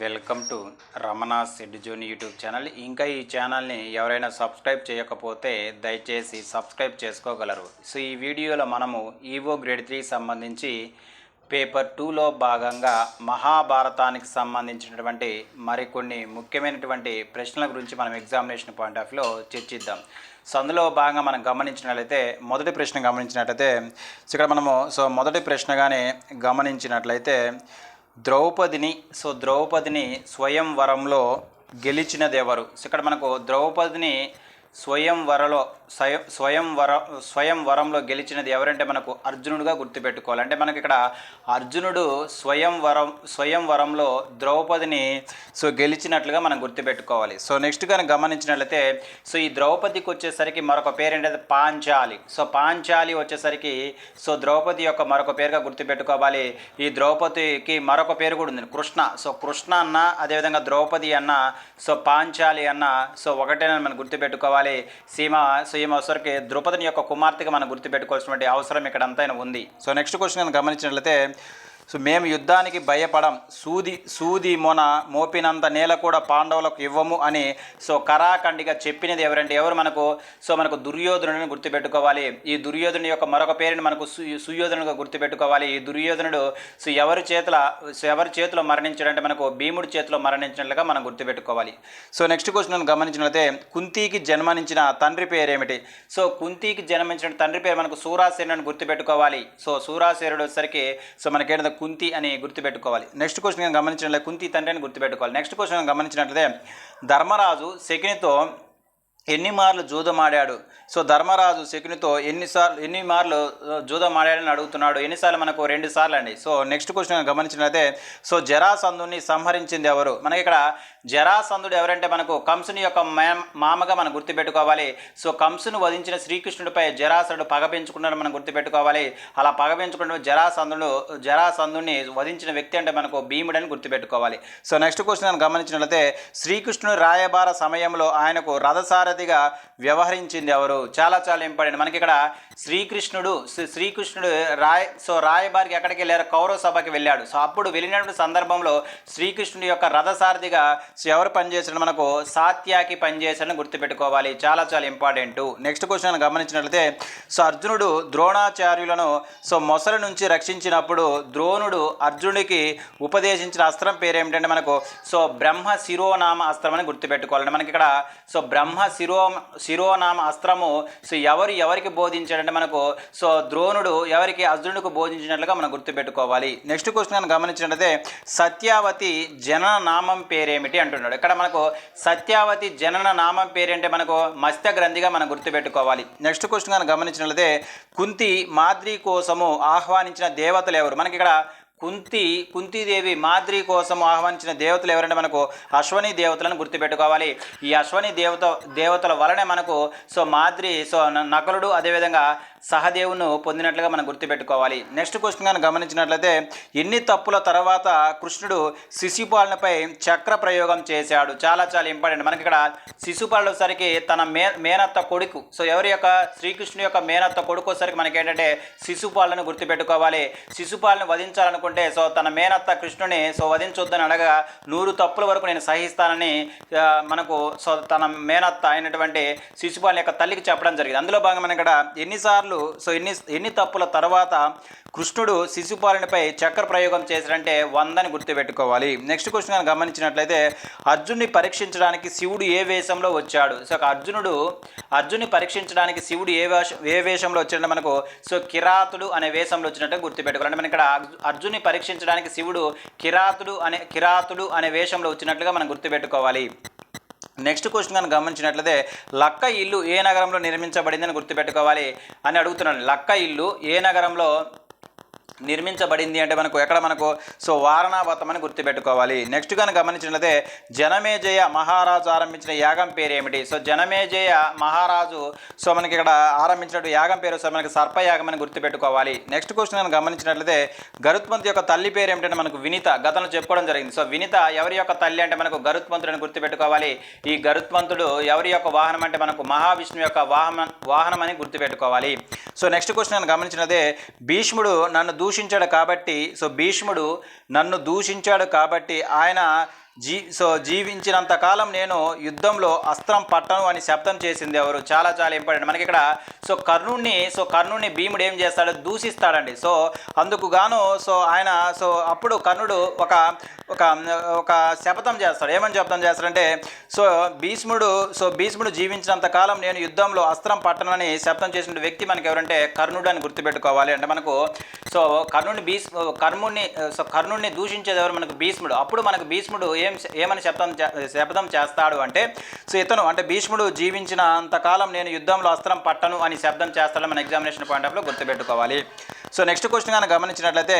Welcome to Ramana zone YouTube channel. ఇంకా ఈ ఛానల్ని ఎవరైనా సబ్స్క్రైబ్ చేయకపోతే దయచేసి సబ్స్క్రైబ్ చేసుకోగలరు. సో ఈ వీడియోలో మనము ఈవో గ్రేడ్ త్రీ సంబంధించి పేపర్ టూలో భాగంగా మహాభారతానికి సంబంధించినటువంటి మరికొన్ని ముఖ్యమైనటువంటి ప్రశ్నల గురించి మనం ఎగ్జామినేషన్ పాయింట్ ఆఫ్ వ్యూలో చర్చిద్దాం. సో అందులో భాగంగా మనం గమనించినట్లయితే మొదటి ప్రశ్న గమనించినట్లయితే సో ఇక్కడ మనము సో మొదటి ప్రశ్నగానే గమనించినట్లయితే ద్రౌపదిని సో ద్రౌపదిని స్వయంవరంలో గెలిచినది ఎవరు సో ఇక్కడ మనకు ద్రౌపదిని స్వయంవరలో స్వయంవర స్వయంవరంలో గెలిచినది ఎవరంటే మనకు అర్జునుడుగా గుర్తుపెట్టుకోవాలి. అంటే మనకి ఇక్కడ అర్జునుడు స్వయంవరం స్వయంవరంలో ద్రౌపదిని సో గెలిచినట్లుగా మనం గుర్తుపెట్టుకోవాలి. సో నెక్స్ట్ కానీ గమనించినట్లయితే సో ఈ ద్రౌపదికి వచ్చేసరికి మరొక పేరు ఏంటంటే పాంచాలి. సో పాంచాలి వచ్చేసరికి సో ద్రౌపది యొక్క మరొక పేరుగా గుర్తుపెట్టుకోవాలి. ఈ ద్రౌపదికి మరొక పేరు కూడా ఉంది. కృష్ణ. సో కృష్ణ అన్న అదేవిధంగా ద్రౌపది అన్న సో పాంచాలి అన్న సో ఒకటేనని మనం గుర్తుపెట్టుకోవాలి. సీమ సో సీఎం అవసరకి ద్రౌపదిని యొక్క కుమార్తెగా మనం గుర్తుపెట్టుకోవాల్సినటువంటి అవసరం ఇక్కడ అంతైనా ఉంది. సో నెక్స్ట్ క్వశ్చన్ గమనించినట్లయితే సో మేము యుద్ధానికి భయపడం సూది సూది మొన మోపినంత నేల కూడా పాండవులకు ఇవ్వము అని సో కరాఖండిగా చెప్పినది ఎవరంటే ఎవరు మనకు? సో మనకు దుర్యోధనుడిని గుర్తుపెట్టుకోవాలి. ఈ దుర్యోధనుడి యొక్క మరొక పేరుని మనకు సు సుయోధనుడిగా గుర్తుపెట్టుకోవాలి. ఈ దుర్యోధనుడు సో ఎవరి చేతుల సో ఎవరి చేతిలో మరణించాడంటే మనకు భీముడి చేతిలో మరణించినట్లుగా మనం గుర్తుపెట్టుకోవాలి. సో నెక్స్ట్ క్వశ్చన్ గమనించినట్లయితే కుంతికి జన్మనించిన తండ్రి పేరు ఏమిటి సో కుంతికి జన్మించిన తండ్రి పేరు మనకు సూరాసేనుడు అని గుర్తుపెట్టుకోవాలి. సో సూరాసేనుడు వచ్చేసరికి సో మనకేంటో కుంతి అని గుర్తుపెట్టుకోవాలి. నెక్స్ట్ క్వశ్చన్ గమనించినట్లయితే కుంతి తండ్రి అని గుర్తుపెట్టుకోవాలి నెక్స్ట్ క్వశ్చన్ గమనించినట్లయితే ధర్మరాజు శకునితో ఎన్ని మార్లు జూదమాడాడు? సో ధర్మరాజు శకునితో ఎన్నిసార్లు ఎన్ని మార్లు జూదమాడాడని అడుగుతున్నాడు? ఎన్నిసార్లు మనకు రెండు సార్లు అండి సో నెక్స్ట్ క్వశ్చన్ గమనించినట్లయితే సో జరాసంధుని సంహరించింది ఎవరు? మనకి ఇక్కడ జరాసంధుడు ఎవరంటే మనకు కంసుని యొక్క మే- మామగా మనం గుర్తుపెట్టుకోవాలి. సో కంసును వధించిన శ్రీకృష్ణుడిపై జరాసుడు పగ మనం గుర్తుపెట్టుకోవాలి. అలా పగ పెంచుకున్న జరాసంధుడు జరాసంధుని వధించిన వ్యక్తి అంటే మనకు భీముడని గుర్తుపెట్టుకోవాలి. సో నెక్స్ట్ క్వశ్చన్ గమనించినట్లయితే శ్రీకృష్ణుడు రాయబార సమయంలో ఆయనకు రథసారథిగా వ్యవహరించింది ఎవరు? చాలా చాలా ఇంపార్టెంట్. మనకి ఇక్కడ శ్రీకృష్ణుడు శ్రీకృష్ణుడు రాయ సో రాయబారికి ఎక్కడికి వెళ్ళారు? కౌరవ సభకి వెళ్ళాడు. సో అప్పుడు వెళ్ళినటువంటి సందర్భంలో శ్రీకృష్ణుడి యొక్క రథసారథిగా సో ఎవరు పనిచేసాడు మనకు సాత్యాకి పనిచేసాడని గుర్తుపెట్టుకోవాలి. చాలా చాలా ఇంపార్టెంట్. నెక్స్ట్ క్వశ్చన్ గమనించినట్లయితే సో అర్జునుడు ద్రోణాచార్యులను సో మొసలి నుంచి రక్షించినప్పుడు ద్రోణుడు అర్జునుడికి ఉపదేశించిన అస్త్రం పేరు ఏమిటంటే మనకు సో బ్రహ్మ శిరోనామ అస్త్రం అని గుర్తుపెట్టుకోవాలండి. మనకి ఇక్కడ సో బ్రహ్మ శిరో శిరోనామ అస్త్రము సో ఎవరు ఎవరికి బోధించాడంటే మనకు సో ద్రోణుడు ఎవరికి అర్జునుడికి బోధించినట్లుగా మనం గుర్తుపెట్టుకోవాలి. నెక్స్ట్ క్వశ్చన్ గమనించినట్లయితే సత్యావతి జనన నామం పేరేమిటి అంటున్నాడు. ఇక్కడ మనకు సత్యావతి జనన నామం పేరేంటే మనకు మత్స్య గ్రంథిగా మనం గుర్తుపెట్టుకోవాలి. నెక్స్ట్ క్వశ్చన్ గమనించినట్లయితే కుంతి మాద్రి కోసము ఆహ్వానించిన దేవతలు ఎవరు? మనకి ఇక్కడ కుంతి కుంతీదేవి మాద్రి కోసం ఆహ్వానించిన దేవతలు ఎవరంటే మనకు అశ్వని దేవతలను గుర్తుపెట్టుకోవాలి. ఈ అశ్వని దేవత దేవతల వలనే మనకు సో మాద్రి సో న- నకులుడు అదేవిధంగా సహదేవును పొందినట్లుగా మనం గుర్తుపెట్టుకోవాలి. నెక్స్ట్ క్వశ్చన్ కానీ గమనించినట్లయితే ఎన్ని తప్పుల తర్వాత కృష్ణుడు శిశుపాలనపై చక్ర ప్రయోగం చేశాడు? చాలా చాలా ఇంపార్టెంట్. మనకి ఇక్కడ శిశుపాలన సరికి తన మే మేనత్త కొడుకు. సో ఎవరి యొక్క శ్రీకృష్ణుని యొక్క మేనత్త కొడుకు వచ్చేసరికి మనకి ఏంటంటే శిశుపాలను గుర్తుపెట్టుకోవాలి. శిశుపాలను వధించాలనుకుంటే సో తన మేనత్త కృష్ణుని సో వధించొద్దని అడగా నూరు తప్పుల వరకు నేను సహిస్తానని మనకు సో తన మేనత్త అయినటువంటి శిశుపాలన యొక్క తల్లికి చెప్పడం జరిగింది. అందులో భాగంగా మనం ఇక్కడ ఎన్నిసార్లు సో ఎన్ని ఎన్ని తప్పుల తర్వాత కృష్ణుడు శిశుపాలనపై చక్ర ప్రయోగం చేశాడంటే వందని గుర్తుపెట్టుకోవాలి. నెక్స్ట్ క్వశ్చన్ కానీ గమనించినట్లయితే అర్జున్ని పరీక్షించడానికి శివుడు ఏ వేషంలో వచ్చాడు? సో అర్జునుడు అర్జున్ని పరీక్షించడానికి శివుడు ఏ వేషం ఏ వేషంలో వచ్చాడంటే మనకు సో కిరాతుడు అనే వేషంలో వచ్చినట్టు గుర్తుపెట్టుకోవాలి. అంటే మనం ఇక్కడ అర్జున్ని పరీక్షించడానికి శివుడు కిరాతుడు అనే కిరాతుడు అనే వేషంలో వచ్చినట్లుగా మనం గుర్తుపెట్టుకోవాలి. నెక్స్ట్ క్వశ్చన్ కనుక గమనించినట్లయితే లక్క ఇల్లు ఏ నగరంలో నిర్మించబడిందని గుర్తుపెట్టుకోవాలి అని అడుగుతున్నాను. లక్క ఇల్లు ఏ నగరంలో నిర్మించబడింది అంటే మనకు ఎక్కడ మనకు? సో వారణావతం అని గుర్తుపెట్టుకోవాలి. నెక్స్ట్ కనుక గమనించినట్లయితే జనమేజయ మహారాజు ఆరంభించిన యాగం పేరు ఏమిటి సో జనమేజయ మహారాజు సో మనకి ఇక్కడ ఆరంభించినట్టు యాగం పేరు సో మనకి సర్పయాగం అని గుర్తుపెట్టుకోవాలి. నెక్స్ట్ క్వశ్చన్ కనుక గమనించినట్లయితే గరుత్మంతు యొక్క తల్లి పేరు ఏమిటంటే మనకు వినిత. గతంలో చెప్పుకోవడం జరిగింది. సో వినిత ఎవరి యొక్క తల్లి అంటే మనకు గరుత్మంతుడు అని గుర్తుపెట్టుకోవాలి. ఈ గరుత్మంతుడు ఎవరి యొక్క వాహనం అంటే మనకు మహావిష్ణువు యొక్క వాహనం వాహనం అని గుర్తుపెట్టుకోవాలి. సో నెక్స్ట్ క్వశ్చన్ గమనించినదే భీష్ముడు నన్ను దూషించాడు కాబట్టి సో భీష్ముడు నన్ను దూషించాడు కాబట్టి ఆయన జీ సో జీవించినంత కాలం నేను యుద్ధంలో అస్త్రం పట్టను అని శబ్దం చేసింది ఎవరు? చాలా చాలా ఇంపార్టెంట్. మనకి ఇక్కడ సో కర్ణుడిని సో కర్ణుడిని భీముడు ఏం చేస్తాడు దూషిస్తాడండి. సో అందుకు గాను సో ఆయన సో అప్పుడు కర్ణుడు ఒక ఒక ఒక శపథం చేస్తాడు. ఏమని శపథం చేస్తాడంటే సో భీష్ముడు సో భీష్ముడు జీవించినంత కాలం నేను యుద్ధంలో అస్త్రం పట్టనని శబ్దం చేసిన వ్యక్తి మనకి ఎవరంటే కర్ణుడు అని గుర్తుపెట్టుకోవాలి అంటే మనకు సో కర్ణుడిని భీష్ కర్ణుడిని సో కర్ణుడిని దూషించేది ఎవరు? మనకు భీష్ముడు. అప్పుడు మనకు భీష్ముడు ఏం ఏమని శబ్దం శబ్దం చేస్తాడు అంటే సో ఇతను అంటే భీష్ముడు జీవించిన అంతకాలం నేను యుద్ధంలో అస్త్రం పట్టను అని శబ్దం చేస్తాడని మన ఎగ్జామినేషన్ పాయింట్ ఆఫ్లో గుర్తుపెట్టుకోవాలి. సో నెక్స్ట్ క్వశ్చన్ కనుక గమనించినట్లయితే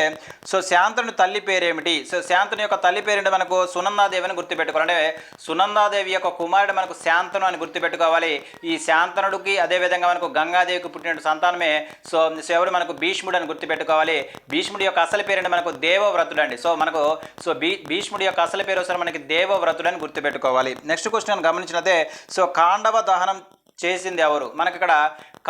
సో శాంతను తల్లి పేరేమిటి? సో శాంతను యొక్క తల్లి పేరేంటి మనకు? సునందాదేవి అని గుర్తుపెట్టుకోవాలి. అంటే సునందాదేవి యొక్క కుమారుడు మనకు శాంతను అని గుర్తుపెట్టుకోవాలి. ఈ శాంతనుడికి అదేవిధంగా మనకు గంగాదేవికి పుట్టిన సంతానమే సో సో ఎవరు మనకు భీష్ముడు అని గుర్తుపెట్టుకోవాలి. భీష్ముడి యొక్క అసలు పేరేంటి మనకు? దేవవ్రతుడు అండి. సో మనకు సో భీ భీష్ముడి యొక్క అసలు పేరు వస్తారు మనకి దేవవ్రతుడు అని గుర్తుపెట్టుకోవాలి. నెక్స్ట్ క్వశ్చన్ గమనించినదే సో కాండవ దహనం చేసింది ఎవరు? మనకి ఇక్కడ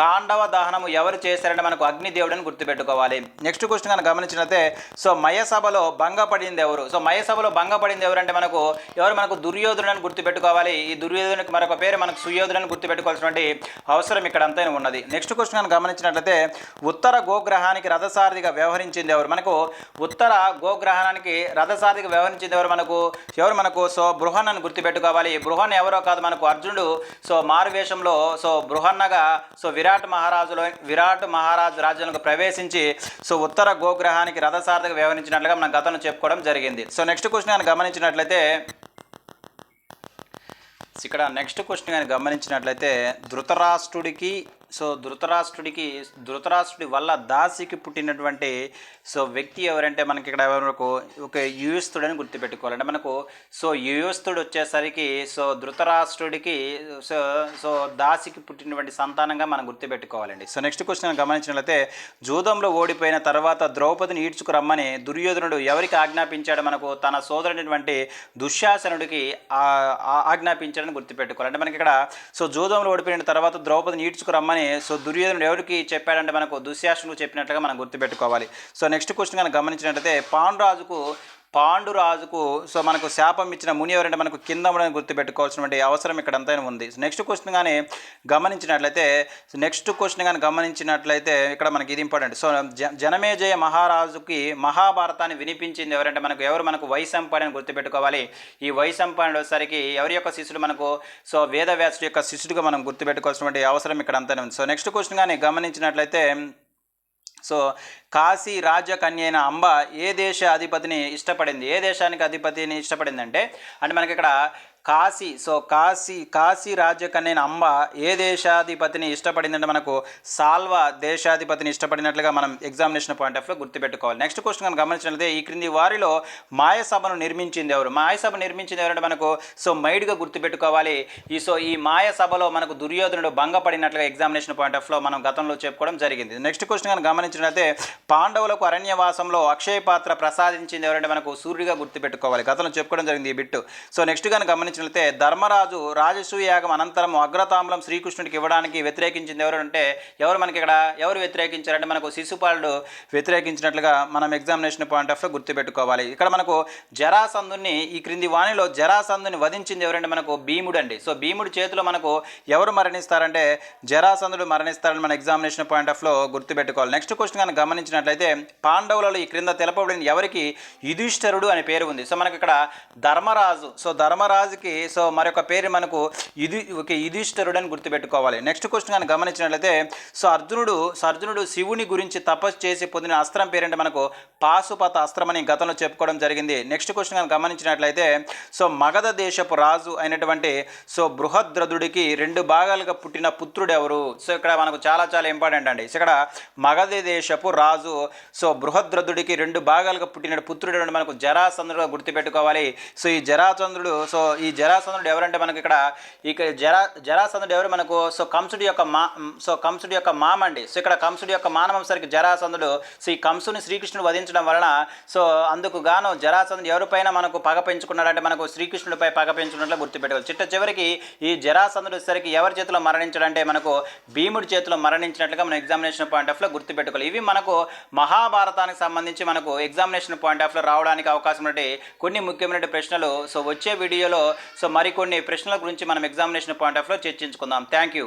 కాండవ దహనము ఎవరు చేశారంటే మనకు అగ్నిదేవుడని గుర్తుపెట్టుకోవాలి. నెక్స్ట్ క్వశ్చన్ కనుక గమనించినట్లయితే సో మయసభలో భంగపడింది ఎవరు? సో మయసభలో భంగపడింది ఎవరంటే మనకు ఎవరు? మనకు దుర్యోధనుడు అని గుర్తుపెట్టుకోవాలి. ఈ దుర్యోధనుడికి మరొక పేరు మనకు సుయోధుడు అని గుర్తుపెట్టుకోవాల్సినటువంటి అవసరం ఇక్కడ అంతైనా ఉన్నది. నెక్స్ట్ క్వశ్చన్ కనుక గమనించినట్లయితే ఉత్తర గోగ్రహానికి రథసారథిగా వ్యవహరించింది ఎవరు? మనకు ఉత్తర గోగ్రహానికి రథసారథిగా వ్యవహరించింది ఎవరు? మనకు ఎవరు? మనకు సో బృహన్ అని గుర్తుపెట్టుకోవాలి. బృహన్ ఎవరో కాదు మనకు అర్జునుడు. సో మారువేషంలో సో బృహన్నగా సో విరాట్ మహారాజులో విరాట్ మహారాజు రాజ్యంలోకి ప్రవేశించి సో ఉత్తర గోగ్రహానికి రథసారథిగా వ్యవహరించినట్లుగా మనం గతంలో చెప్పుకోవడం జరిగింది. సో నెక్స్ట్ క్వశ్చన్ కానీ గమనించినట్లయితే ఇక్కడ నెక్స్ట్ క్వశ్చన్ కానీ గమనించినట్లయితే ధృతరాష్ట్రుడికి సో ధృతరాష్ట్రుడికి ధృతరాష్ట్రుడి వల్ల దాసికి పుట్టినటువంటి సో వ్యక్తి ఎవరంటే మనకి ఇక్కడ ఎవరకు ఒక యూయస్థుడని గుర్తుపెట్టుకోవాలంటే మనకు సో యూయస్థుడు వచ్చేసరికి సో ధృతరాష్ట్రుడికి సో సో దాసికి పుట్టినటువంటి సంతానంగా మనం గుర్తుపెట్టుకోవాలండి. సో నెక్స్ట్ క్వశ్చన్ గమనించినట్లయితే జూదంలో ఓడిపోయిన తర్వాత ద్రౌపదిని ఈడ్చుకురమ్మని దుర్యోధనుడు ఎవరికి ఆజ్ఞాపించాడు మనకు? తన సోదరుడైనటువంటి దుశ్శాసనుడికి ఆ- ఆజ్ఞాపించాడని గుర్తుపెట్టుకోవాలంటే మనకి ఇక్కడ సో జూదంలో ఓడిపోయిన తర్వాత ద్రౌపదిని ఈడ్చుకురమ్మని సో దుర్యోధనుడు ఎవరికి చెప్పాడంటే మనకు దుశ్శాసనుడు చెప్పినట్లుగా మనం గుర్తుపెట్టుకోవాలి. సో నెక్స్ట్ క్వశ్చన్ కనుక గమనించినట్లయితే పాండురాజుకు పాండురాజుకు సో మనకు శాపం ఇచ్చిన ముని ఎవరంటే మనకు కింద ఉండని గుర్తుపెట్టుకోవాల్సినటువంటి అవసరం ఇక్కడ అంతైనా ఉంది. నెక్స్ట్ క్వశ్చన్ కానీ గమనించినట్లయితే నెక్స్ట్ క్వశ్చన్ కానీ గమనించినట్లయితే ఇక్కడ మనకి ఇది ఇంపార్టెంట్ సో జ జనమేజయ మహారాజుకి మహాభారతాన్ని వినిపించింది ఎవరంటే మనకు ఎవరు మనకు వైశంపాయని గుర్తుపెట్టుకోవాలి. ఈ వైశంపాయనుడు వచ్చేసరికి ఎవరి యొక్క శిష్యుడు మనకు సో వేదవ్యాసుడు యొక్క శిష్యుడిగా మనం గుర్తుపెట్టుకోవాల్సినటువంటి అవసరం ఇక్కడ అంతా ఉంది. సో నెక్స్ట్ క్వశ్చన్ కానీ గమనించినట్లయితే సో కాశీ రాజకన్య అయిన అంబ ఏ దేశ అధిపతిని ఇష్టపడింది? ఏ దేశానికి అధిపతిని ఇష్టపడిందంటే అంటే మనకి ఇక్కడ కాశీ సో కాశీ కాశీ రాజకన్య అంబ ఏ దేశాధిపతిని ఇష్టపడిందంటే మనకు సాల్వా దేశాధిపతిని ఇష్టపడినట్లుగా మనం ఎగ్జామినేషన్ పాయింట్ ఆఫ్లో గుర్తుపెట్టుకోవాలి. నెక్స్ట్ క్వశ్చన్ కనుక గమనించినట్లయితే ఈ క్రింది వారిలో మాయసభను నిర్మించింది ఎవరు? మాయసభ నిర్మించింది ఎవరంటే మనకు సో మైడ్గా గుర్తుపెట్టుకోవాలి. ఈ సో ఈ మాయ సభలో మనకు దుర్యోధనుడు భంగపడినట్లుగా ఎగ్జామినేషన్ పాయింట్ ఆఫ్లో మనం గతంలో చెప్పుకోవడం జరిగింది. నెక్స్ట్ క్వశ్చన్ కనుక గమనించినట్లయితే పాండవులకు అరణ్యవాసంలో అక్షయ పాత్ర ప్రసాదించింది ఎవరంటే మనకు సూర్యుడిగా గుర్తుపెట్టుకోవాలి. గతంలో చెప్పుకోవడం జరిగింది ఈ బిట్టు. సో నెక్స్ట్ కనుక గమనించినట్లయితే ధర్మరాజు రాజసూయ యాగం అనంతరం అగ్రతాంబలం శ్రీకృష్ణుడికి ఇవ్వడానికి వ్యతిరేకించింది ఎవరు అంటే ఎవరు మనకి ఇక్కడ ఎవరు వ్యతిరేకించారంటే మనకు శిశుపాలుడు వ్యతిరేకించినట్లుగా మనం ఎగ్జామినేషన్ పాయింట్ ఆఫ్లో గుర్తుపెట్టుకోవాలి. ఇక్కడ మనకు జరాసంధుని ఈ క్రింది వాణిలో జరాసంధుని వధించింది ఎవరంటే మనకు భీముడు అండి. సో భీముడి చేతిలో మనకు ఎవరు మరణిస్తారంటే జరాసంధుడు మరణిస్తారని మన ఎగ్జామినేషన్ పాయింట్ ఆఫ్లో గుర్తుపెట్టుకోవాలి. నెక్స్ట్ క్వశ్చన్ కనుక గమనించినట్లయితే పాండవులలో ఈ క్రింద తెలపబడిన ఎవరికి? యుధిష్ఠరుడు అనే పేరు ఉంది. సో మనకి ఇక్కడ ధర్మరాజు సో ధర్మరాజు ధర్మరాజుకి సో మరొక పేరు మనకు యుధి ఒక యుధిష్ఠరుడు అని గుర్తుపెట్టుకోవాలి. నెక్స్ట్ క్వశ్చన్ కానీ గమనించినట్లయితే సో అర్జునుడు సో అర్జునుడు శివుని గురించి తపస్సు చేసి పొందిన అస్త్రం పేరంటే మనకు పాశుపత అస్త్రం అని గతంలో చెప్పుకోవడం జరిగింది. నెక్స్ట్ క్వశ్చన్ కానీ గమనించినట్లయితే సో మగధ దేశపు రాజు అయినటువంటి సో బృహద్రథుడికి రెండు భాగాలుగా పుట్టిన పుత్రుడు ఎవరు? సో ఇక్కడ మనకు చాలా చాలా ఇంపార్టెంట్ అండి. ఇక్కడ మగధ దేశపు రాజు సో బృహద్రథుడికి రెండు భాగాలుగా పుట్టిన పుత్రుడు మనకు జరాసంద్రుడుగా గుర్తుపెట్టుకోవాలి. సో ఈ జరాచంద్రుడు సో ఈ ఈ జరాసంధుడు ఎవరంటే మనకి ఇక్కడ ఇక్కడ జరా జరాసంధుడు ఎవరు మనకు? సో కంసుడి యొక్క మా సో కంసుడి యొక్క మామ అండి సో ఇక్కడ కంసుడి యొక్క మానవంసరికి జరాసంధుడు సో ఈ కంసుని శ్రీకృష్ణుడు వధించడం వలన సో అందుకు గాను జరాసంధుడు ఎవరిపైన మనకు పగ పెంచుకున్నాడంటే మనకు శ్రీకృష్ణుడిపై పగ పెంచుకున్నట్లు గుర్తుపెట్టుకోవాలి. చిట్ట చివరికి ఈ జరాసంధుడు సరికి ఎవరి చేతిలో మరణించడంటే మనకు భీముడి చేతిలో మరణించినట్లుగా మనం ఎగ్జామినేషన్ పాయింట్ ఆఫ్లో గుర్తుపెట్టుకోవాలి. ఇవి మనకు మహాభారతానికి సంబంధించి మనకు ఎగ్జామినేషన్ పాయింట్ ఆఫ్లో రావడానికి అవకాశం ఉన్నటువంటి కొన్ని ముఖ్యమైన ప్రశ్నలు. సో వచ్చే వీడియోలో సో మరికొన్ని ప్రశ్నల గురించి మనం ఎగ్జామినేషన్ పాయింట్ ఆఫ్లో చర్చించుకుందాం. Thank you